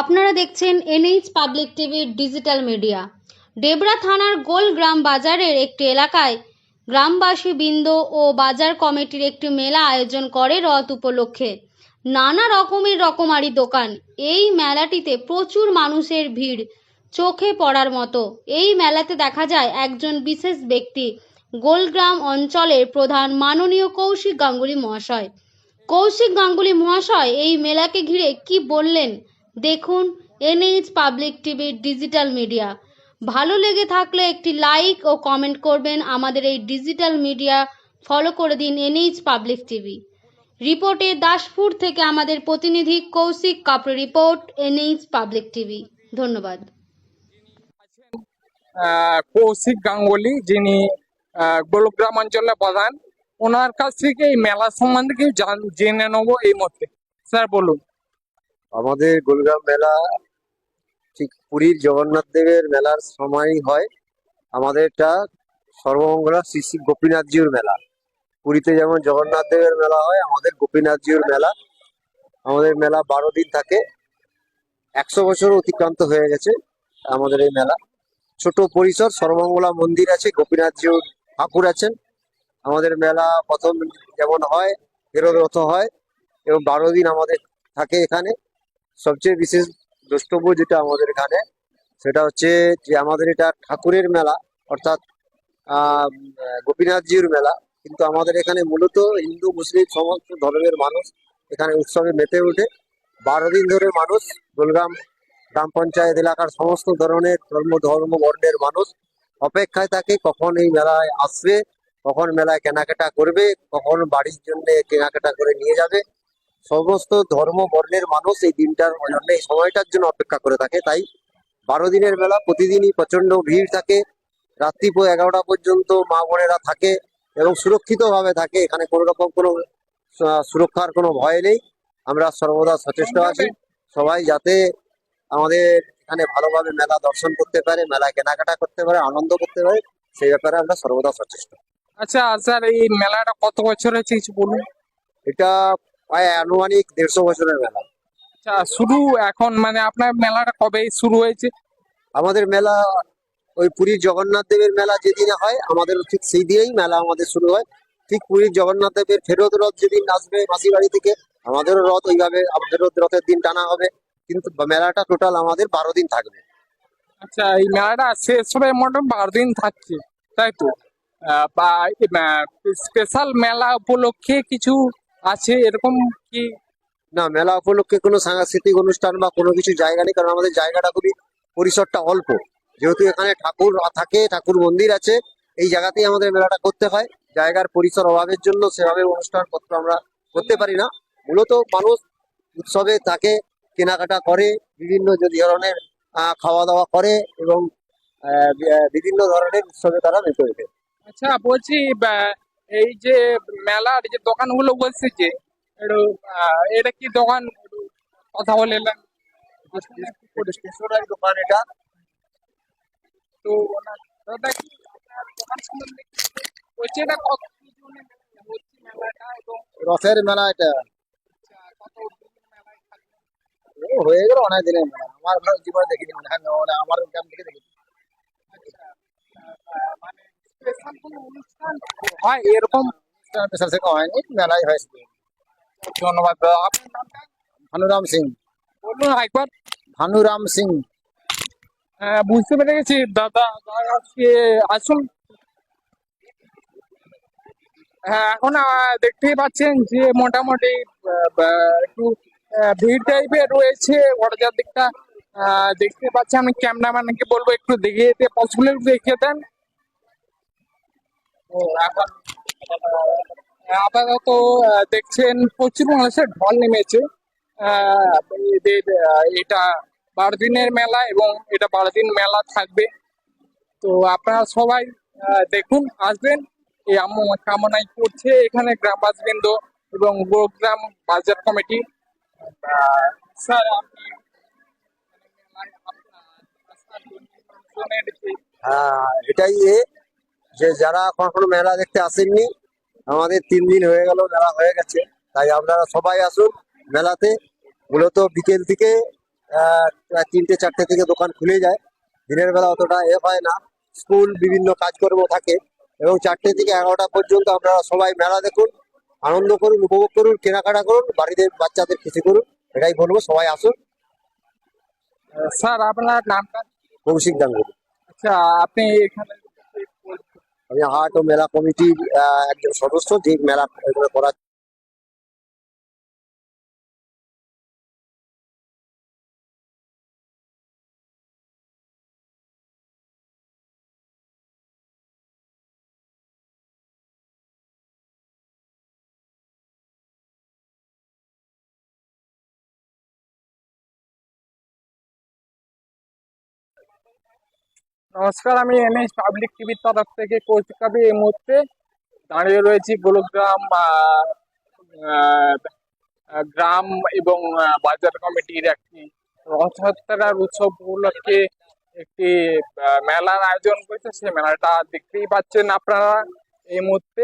আপনারা দেখছেন NH public টিভির ডিজিটাল মিডিয়া। ডেবরা থানার গোলগ্রাম বাজারের একটি এলাকায় গ্রামবাসী বৃন্দ ও বাজার কমিটির একটি মেলা আয়োজন করে রথ উপলক্ষে। নানা রকমের রকমারি দোকান। এই মেলাটিতে প্রচুর মানুষের ভিড় চোখে পড়ার মতো। এই মেলাতে দেখা যায় একজন বিশেষ ব্যক্তি গোলগ্রাম অঞ্চলের প্রধান মাননীয় কৌশিক গাঙ্গুলি মহাশয়। কৌশিক গাঙ্গুলি মহাশয় এই মেলাকে ঘিরে কি বললেন? দেখুন এনএইচ পাবলিক টিভির ডিজিটাল মিডিয়া। ভালো লেগে থাকলে একটি লাইক ও কমেন্ট করবেন আমাদের এই ডিজিটাল মিডিয়া। ফলো করে দিন এনএইচ পাবলিক টিভি। রিপোর্টে দাসপুর থেকে আমাদের প্রতিনিধি কৌশিক কাপড় রিপোর্ট, এনএইচ পাবলিক টিভি। ধন্যবাদ। কৌশিক গাঙ্গুলি, যিনি গোলগ্রাম অঞ্চলে প্রধান, ওনার কাছ থেকে এই মেলা সম্বন্ধে কিছু জান- নেব এই মুহূর্তে। স্যার, বলুন। আমাদের গোলগ্রাম মেলা ঠিক পুরীর জগন্নাথ দেবের মেলার সময়ই হয়। আমাদের এটা সর্বমঙ্গলা শ্রী শ্রী গোপীনাথজিউর মেলা। পুরীতে যেমন জগন্নাথ দেবের মেলা হয়, আমাদের গোপীনাথজির মেলা। আমাদের মেলা বারো দিন থাকে। একশো বছর অতিক্রান্ত হয়ে গেছে আমাদের এই মেলা। ছোট পরিসর, সর্বমঙ্গলা মন্দির আছে গোপীনাথজিউর ঠাকুর আছেন। আমাদের মেলা প্রথম যেমন হয়, ফেরত রথ হয়, এবং বারো দিন আমাদের থাকে এখানে। সবচেয়ে বিশেষ দ্রষ্টব্য যেটা আমাদের এখানে, সেটা হচ্ছে যে আমাদের এটা ঠাকুরের মেলা, অর্থাৎ গোপীনাথজির মেলা। কিন্তু আমাদের এখানে মূলত হিন্দু, মুসলিম, সমস্ত ধর্মের মানুষ এখানে উৎসবে মেতে ওঠে। বারো দিন ধরে মানুষ গোলগ্রাম গ্রাম পঞ্চায়েত এলাকার সমস্ত ধরনের ধর্ম ধর্ম, বর্ণের মানুষ অপেক্ষায় থাকে কখন এই মেলায় আসবে, কখন মেলায় কেনাকাটা করবে, কখন বাড়ির জন্য কেনাকাটা করে নিয়ে যাবে। সমস্ত ধর্ম বর্ণের মানুষ এই দিনটার জন্য এই সময়টার জন্য অপেক্ষা করে থাকে। তাই বারো দিনের বেলা প্রতিদিনই প্রচণ্ড ভিড় থাকে। রাত্রি এগারোটা পর্যন্ত মা বোনেরা থাকে এবং সুরক্ষিত ভাবে থাকে। এখানে কোনো রকম কোনো সুরক্ষার কোনো ভয় নেই। আমরা সর্বদা সচেষ্ট আছি। সবাই যাতে আমাদের এখানে ভালোভাবে মেলা দর্শন করতে পারে মেলা কেনাকাটা করতে পারে আনন্দ করতে পারে সেই ব্যাপারে আমরা সর্বদা সচেষ্ট। আচ্ছা স্যার এই মেলাটা কত বছর হয়েছে কিছু বলুন? এটা প্রায় আনুমানিক দেড়শো বছরের মেলা। আচ্ছা শুরু এখন মানে আপনার মেলাটা কবে শুরু হয়েছে? আমাদের মেলা ওই পুরীর জগন্নাথ দেবের মেলা যেদিনে হয় আমাদের ঠিক সেই দিনেই মেলা আমাদের শুরু হয়। ঠিক পুরীর জগন্নাথ দেবের ফেরত রথ যেদিন আসবে মাসি বাড়ি থেকে আমাদেরও রথ ওইভাবে ফেরত রথের দিন টানা হবে। কিন্তু মেলাটা টোটাল আমাদের বারো দিন থাকবে। আচ্ছা এই মেলাটা শেষ হবে মোটামুটি বারো দিন থাকছে তাই তো? বা স্পেশাল মেলা উপলক্ষে কিছু আছে, এরকম কি? না, মেলা উপলক্ষে কোনো সাংস্কৃতিক অনুষ্ঠান বা কোনো কিছু জায়গা নেই, কারণ আমাদের জায়গাটা খুবই পরিসরটা অল্প। যেহেতু এখানে ঠাকুর থাকে, ঠাকুর মন্দির আছে, এই জায়গাতেই আমাদের মেলাটা করতে হয়। জায়গার পরিসর অভাবের জন্য সেভাবে অনুষ্ঠান পত্র আমরা করতে পারি না। মূলত মানুষ উৎসবে থাকে, কেনাকাটা করে, বিভিন্ন ধরনের খাওয়া দাওয়া করে এবং বিভিন্ন ধরনের উৎসবে তারা মেতে ওঠে। আচ্ছা বলছি এই যে মেলার যে দোকানগুলো একটু, আহ, এটা কি দোকান? কথা বলে স্টেশনারি দোকান এটা তো দাদা কি দোকান সম্বন্ধে বলছে এটা কত রথের মেলা এটা। আচ্ছা, হয়ে গেল অনেক দিনের মেলা। আমার জীবনে দেখিনি মনে হয় আমার গ্রাম থেকে দেখি আচ্ছা, আহ, মানে স্পেশাল কোনো অনুষ্ঠান হয় এরকম স্পেশাল সেরকম হয়নি মেলাই হয়েছে। ধন্যবাদ ভানুরাম সিং। বলুন একবার। ভানুরাম সিং। হ্যাঁ বুঝতে পেরে গেছি দাদা আজকে আসুন। হ্যাঁ এখন দেখতেই পাচ্ছেন যে মোটামুটি একটু ভিড় টাইপের রয়েছে। ওটার দিকটা আহ, দেখতে পাচ্ছি আমি ক্যামেরাম্যানকে বলব একটু দেখিয়ে দিতে পসিবল দেখিয়ে দেন। আপাতত দেখছেন প্রচুর মানুষের ঢল নেমেছে। এদের এটা বারো দিনের মেলা এবং এটা বারো দিন মেলা থাকবে। তো আপনারা সবাই দেখুন, আসবেন। এই কামনাই করছে এখানে গ্রামবাসবৃন্দ এবং গোগ্রাম বাজার কমিটি। স্যার, আপনি হ্যাঁ এটাই যে যারা কখনো মেলা দেখতে আসেননি আমাদের তিন দিন হয়ে গেল মেলা হয়ে গেছে। তাই আপনারা সবাই আসুন মেলাতে। মূলত বিকেল থেকে প্রায় তিনটে চারটে থেকে দোকান খুলে যায়। দিনের বেলা অতটা এ হয় না। স্কুল বিভিন্ন কাজকর্ম থাকে। এবং চারটে থেকে এগারোটা পর্যন্ত আপনারা সবাই মেলা দেখুন আনন্দ করুন উপভোগ করুন কেনাকাটা করুন বাড়িতে বাচ্চাদের খুশি করুন এটাই বলব সবাই আসুন। স্যার আপনার নামটা? কৌশিক গাঙ্গুলি। আচ্ছা আপনি এখানে আমি হাট ও মেলা কমিটির একজন সদস্য যে মেলা করা নমস্কার, আমি এম এস পাবলিক টিভির তরফ থেকে কৌশিক কাবি এই মুহূর্তে দাঁড়িয়ে রয়েছি গোলগ্রাম গ্রাম এবং বাজার কমিটির একটি রথযাত্রার উৎসব উপলক্ষে একটি মেলার আয়োজন করেছে। সেই মেলাটা দেখতেই পাচ্ছেন আপনারা এই মুহূর্তে।